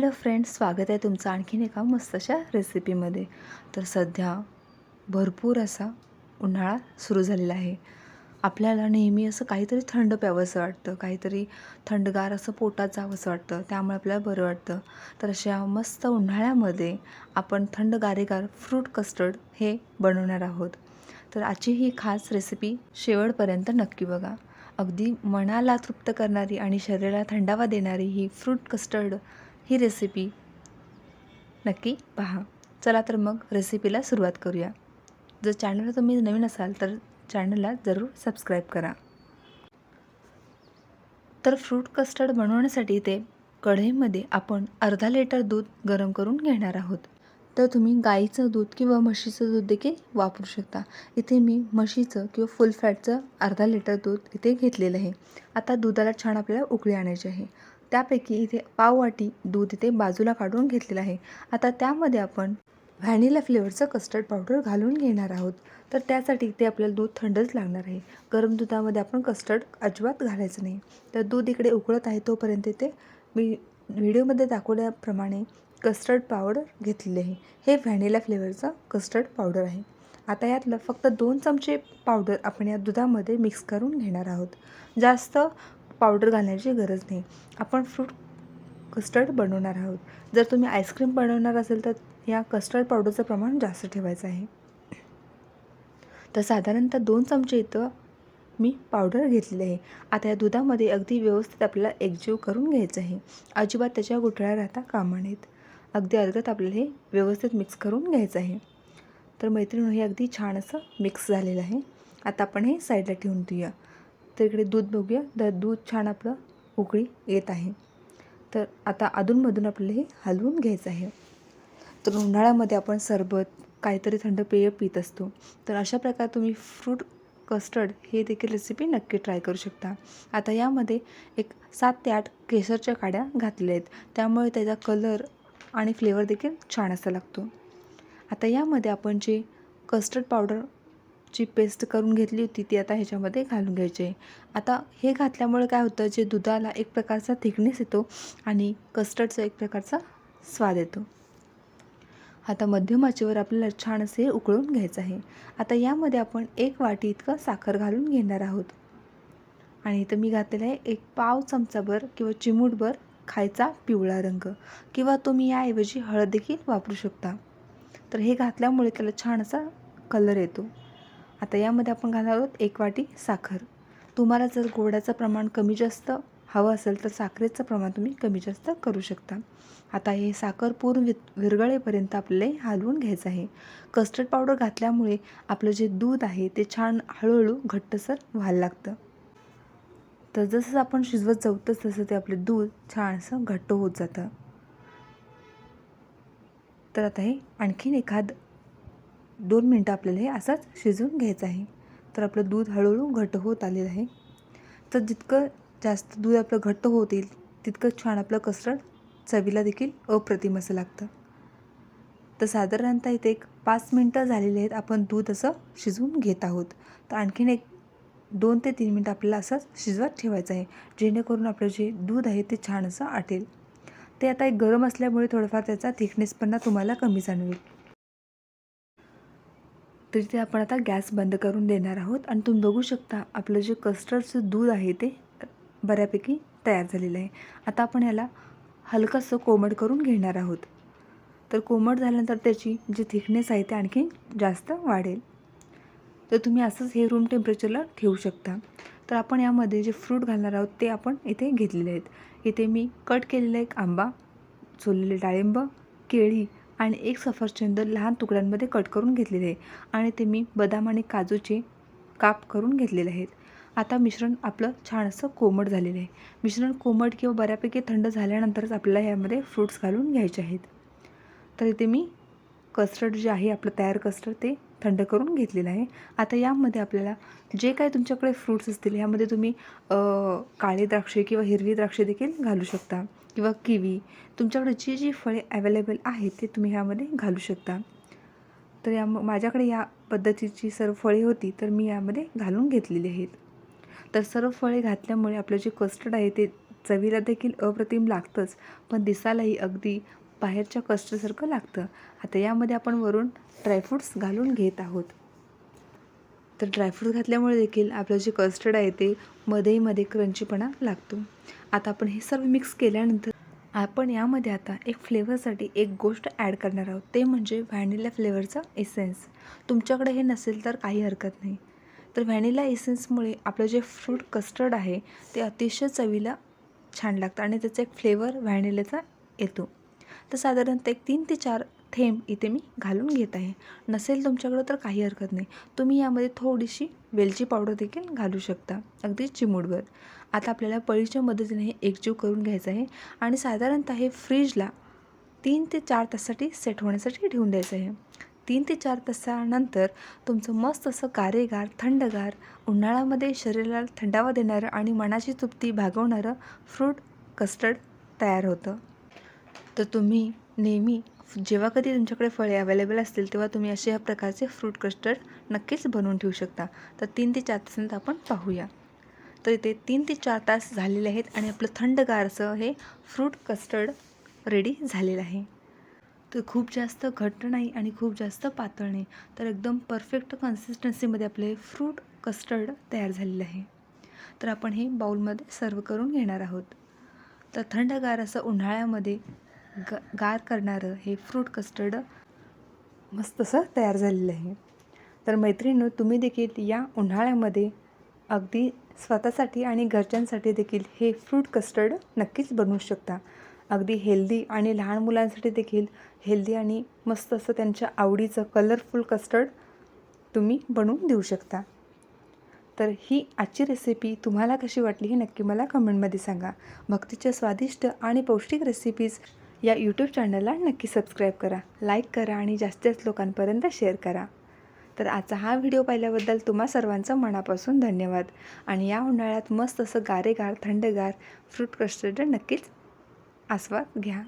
Hello friends स्वागत आहे तुमचं आणखीन एका मस्त अशा रेसिपीमध्ये. तर सध्या भरपूर असा उन्हाळा सुरू झालेला आहे. आपल्याला नेहमी असं काहीतरी थंड प्यावंसं वाटतं काहीतरी थंडगार असं पोटात जावंसं वाटतं त्यामुळे आपल्याला बरं वाटतं. तर अशा मस्त उन्हाळ्यामध्ये आपण थंड गारेगार फ्रूट कस्टर्ड हे बनवणार आहोत. तर आजची ही खास रेसिपी शेवटपर्यंत नक्की बघा. अगदी मनाला तृप्त करणारी आणि शरीराला थंडावा देणारी ही फ्रूट कस्टर्ड ही रेसिपी नक्की पहा. चला तर मग रेसिपीला सुरुवात करूया. जर चॅनलला तुम्ही नवीन असाल तर चॅनलला जरूर सबस्क्राईब करा. तर फ्रूट कस्टर्ड बनवण्यासाठी ते कढईमध्ये आपण अर्धा लिटर दूध गरम करून घेणार आहोत. तर तुम्ही गाईचं दूध किंवा म्हशीचं दूध देखील वापरू शकता. इथे मी म्हशीचं किंवा फुल फॅटचं अर्धा लिटर दूध इथे घेतलेलं आहे. आता दुधाला छान आपल्याला उकळी आणायची आहे. त्यापैकी इथे पाववाटी दूध इथे बाजूला काढून घेतलेलं आहे. आता त्यामध्ये आपण व्हॅनिला फ्लेवरचं कस्टर्ड पावडर घालून घेणार आहोत. तर त्यासाठी इथे आपल्याला दूध थंडच लागणार आहे. गरम दुधामध्ये आपण कस्टर्ड अजिबात घालायचं नाही. तर दूध इकडे उकळत आहे तोपर्यंत इथे मी व्हिडिओमध्ये दाखवल्याप्रमाणे कस्टर्ड पावडर घेतलेले आहे. हे व्हॅनिला फ्लेवरचं कस्टर्ड पावडर आहे. आता यातलं फक्त दोन चमचे पावडर आपण या दुधामध्ये मिक्स करून घेणार आहोत. जास्त पावडर घालण्याची गरज नाही. आपण फ्रूट कस्टर्ड बनवणार आहोत. जर तुम्ही आईस्क्रीम बनवणार असेल तर या कस्टर्ड पावडरचं प्रमाण जास्त ठेवायचं आहे. तर साधारणतः दोन चमचे इथं मी पावडर घेतलेली आहे. आता या दुधामध्ये अगदी व्यवस्थित आपल्याला एकजीव करून घ्यायचं आहे. अजिबात त्याच्या गुठळ्या राहता कामा नयेत. अगदी अर्ध्यात आपल्याला हे व्यवस्थित मिक्स करून घ्यायचं आहे. तर मैत्रिणी हे अगदी छान असं मिक्स झालेलं आहे. आता आपण हे साईडला ठेवून देऊया. तर इकडे दूध बघूया. तर दूध छान आपलं उकळी येत आहे. तर आता अधूनमधून आपल्याला हे हलवून घ्यायचं आहे. तर उन्हाळ्यामध्ये आपण सरबत काहीतरी थंड पेय पित असतो. तर अशा प्रकारे तुम्ही फ्रूट कस्टर्ड हे देखील रेसिपी नक्की ट्राय करू शकता. आता यामध्ये एक सात ते आठ केसरच्या काड्या घातलेल्या आहेत. त्यामुळे त्याचा कलर आणि फ्लेवर देखील छान असा लागतो. आता यामध्ये आपण जे कस्टर्ड पावडर जी पेस्ट करून घेतली होती ती आता ह्याच्यामध्ये घालून घ्यायची आहे. आता हे घातल्यामुळे काय होतं जे दुधाला एक प्रकारचा थिकनेस येतो आणि कस्टर्डचा एक प्रकारचा स्वाद येतो. आता मध्यम आचेवर आपल्याला छान असे उकळून घ्यायचं आहे. आता यामध्ये आपण एक वाटी इतकं साखर घालून घेणार आहोत. आणि इथं मी घातलेलं आहे एक पाव चमचाभर किंवा चिमूटभर खायचा पिवळा रंग किंवा तुम्ही याऐवजी हळद देखील वापरू शकता. तर हे घातल्यामुळे त्याला छान असा कलर येतो. आता यामध्ये आपण घालणार आहोत एक वाटी साखर. तुम्हाला जर गोडाचं प्रमाण कमी जास्त हवं असेल तर साखरेचं प्रमाण तुम्ही कमी जास्त करू शकता. आता हे साखर पूर्ण वि विरगळेपर्यंत आपल्याला हालवून हलवून घ्यायचं आहे. कस्टर्ड पावडर घातल्यामुळे आपलं जे दूध आहे ते छान हळूहळू घट्टसर व्हायला लागतं. तर जसं आपण शिजवत जाऊ तसं ते आपले दूध छान असं घट्ट होत जातं. तर आता हे आणखीन एखाद दोन मिनटं आपल्याला हे असंच शिजवून घ्यायचं आहे. तर आपलं दूध हळूहळू घट्ट होत आलेलं आहे. तर जितकं जास्त दूध आपलं घट्ट होत येईल तितकं छान आपलं कस्टर्ड चवीला देखील अप्रतिम असं लागतं. तर साधारणतः इथे एक पाच मिनटं झालेली आहेत आपण दूध असं शिजवून घेत आहोत. तर आणखीन एक दोन ते तीन मिनटं आपल्याला असंच शिजवत ठेवायचं आहे जेणेकरून आपलं जे दूध आहे ते छान असं आटेल. ते आता एक गरम असल्यामुळे थोडंफार त्याचा थिकनेसपणा तुम्हाला कमी जाणवेल. तर ते आपण आता गॅस बंद करून देणार आहोत. आणि तुम्ही बघू शकता आपलं जे कस्टर्डचं दूध आहे ते बऱ्यापैकी तयार झालेलं आहे. आता आपण याला हलकंसं कोमट करून घेणार आहोत. तर कोमट झाल्यानंतर त्याची जी थिकनेस आहे ते आणखी जास्त वाढेल. तर तुम्ही असंच हे रूम टेम्परेचरला ठेवू शकता. तर आपण यामध्ये जे फ्रूट घालणार आहोत ते आपण इथे घेतलेले आहेत. इथे मी कट केलेला एक आंबा सोललेले डाळिंब केळी आणि एक सफरचंद लहान तुकड्यांमध्ये कट करून घेतलेले आहे. आणि ते मी बदाम आणि काजूचे काप करून घेतलेले आहेत. आता मिश्रण आपलं छान असं कोमट झालेलं आहे. मिश्रण कोमट किंवा बऱ्यापैकी थंड झाल्यानंतरच आपल्याला ह्यामध्ये फ्रूट्स घालून घ्यायचे आहेत. तर इथे मी कस्टर्ड जे आहे आपलं तयार कस्टर्ड ते थंड करून घेतलेलं आहे. आता यामध्ये आपल्याला जे काही तुमच्याकडे फ्रूट्स असतील यामध्ये तुम्ही काळे द्राक्षे किंवा हिरवी द्राक्षे देखील घालू शकता किंवा किवी. तुमच्याकडे जी जी फळे अवेलेबल आहेत ते तुम्ही ह्यामध्ये घालू शकता. तर या माझ्याकडे या पद्धतीची सर्व फळे होती तर मी यामध्ये घालून घेतलेली आहेत. तर सर्व फळे घातल्यामुळे आपलं जे कस्टर्ड आहे ते चवीला देखील अप्रतिम लागतंच पण दिसायलाही अगदी बाहेरच्या कस्टर्डसारखं लागतं. आता यामध्ये आपण वरून ड्रायफ्रूट्स घालून घेत आहोत. तर ड्रायफ्रूट घातल्यामुळे देखील आपलं जे कस्टर्ड आहे ते मध्येही मध्ये क्रंचीपणा लागतो. आता आपण हे सर्व मिक्स केल्यानंतर आपण यामध्ये आता एक फ्लेवरसाठी एक गोष्ट ॲड करणार आहोत. ते म्हणजे व्हॅनिला फ्लेवरचा एसेन्स तुमच्याकडे हे नसेल तर काही हरकत नाही. तर व्हॅनिला एसेन्समुळे आपलं जे फ्रूट कस्टर्ड आहे ते अतिशय चवीला छान लागतं आणि त्याचा एक फ्लेवर व्हॅनिलाचा येतो. तर साधारणतः एक तीन ते चार थेंब इथे मी घालून घेत आहे. नसेल तुमच्याकडं तर काही हरकत नाही. तुम्ही यामध्ये थोडीशी वेलची पावडर देखील घालू शकता अगदी चिमूटभर. आता आपल्याला पळीच्या मदतीने हे एकजीव करून घ्यायचं आहे आणि साधारणतः हे फ्रीजला तीन ते चार तासासाठी सेट होण्यासाठी ठेवून द्यायचं आहे. तीन ते चार तासानंतर तुमचं मस्त असं गारेगार थंडगार उन्हाळ्यामध्ये शरीराला थंडावा देणारं आणि मनाची तृप्ती भागवणारं फ्रूट कस्टर्ड तयार होतं. तर तुम्ही नेहमी जेव्हा कधी तुमच्याकडे फळे अवेलेबल असतील तेव्हा तुम्ही अशा प्रकारचे फ्रूट कस्टर्ड नक्कीच बनवून ठेवू शकता. तर तीन ते चार तासांत आपण पाहूया. तर इथे तीन ते चार तास झालेले आहेत आणि आपलं थंडगार असं हे फ्रूट कस्टर्ड रेडी झालेलं आहे. तर खूप जास्त घट्ट नाही आणि खूप जास्त पातळ नाही. तर एकदम परफेक्ट कन्सिस्टन्सीमध्ये आपले फ्रूट कस्टर्ड तयार झालेलं आहे. तर आपण हे बाऊलमध्ये सर्व करून घेणार आहोत. तर थंडगार असं उन्हाळ्यामध्ये ग गार करणारं हे फ्रूट कस्टर्ड मस्त असं तयार झालेलं आहे. तर मैत्रिणींनो तुम्ही देखील या उन्हाळ्यामध्ये अगदी स्वतःसाठी आणि घरच्यांसाठी देखील हे फ्रूट कस्टर्ड नक्कीच बनवू शकता. अगदी हेल्दी आणि लहान मुलांसाठी देखील हेल्दी आणि मस्त असं त्यांच्या आवडीचं कलरफुल कस्टर्ड तुम्ही बनवून देऊ शकता. तर ही आजची रेसिपी तुम्हाला कशी वाटली हे नक्की मला कमेंटमध्ये सांगा. भक्तीच्या स्वादिष्ट आणि पौष्टिक रेसिपीज या यूट्यूब चॅनलला नक्की सबस्क्राईब करा लाईक करा आणि जास्तीत जास्त लोकांपर्यंत शेअर करा. तर आजचा हा व्हिडिओ पाहिल्याबद्दल तुम्हा सर्वांचं मनापासून धन्यवाद. आणि या उन्हाळ्यात मस्त असं गारेगार थंडगार फ्रूट कस्टर्ड नक्कीच आस्वाद घ्या.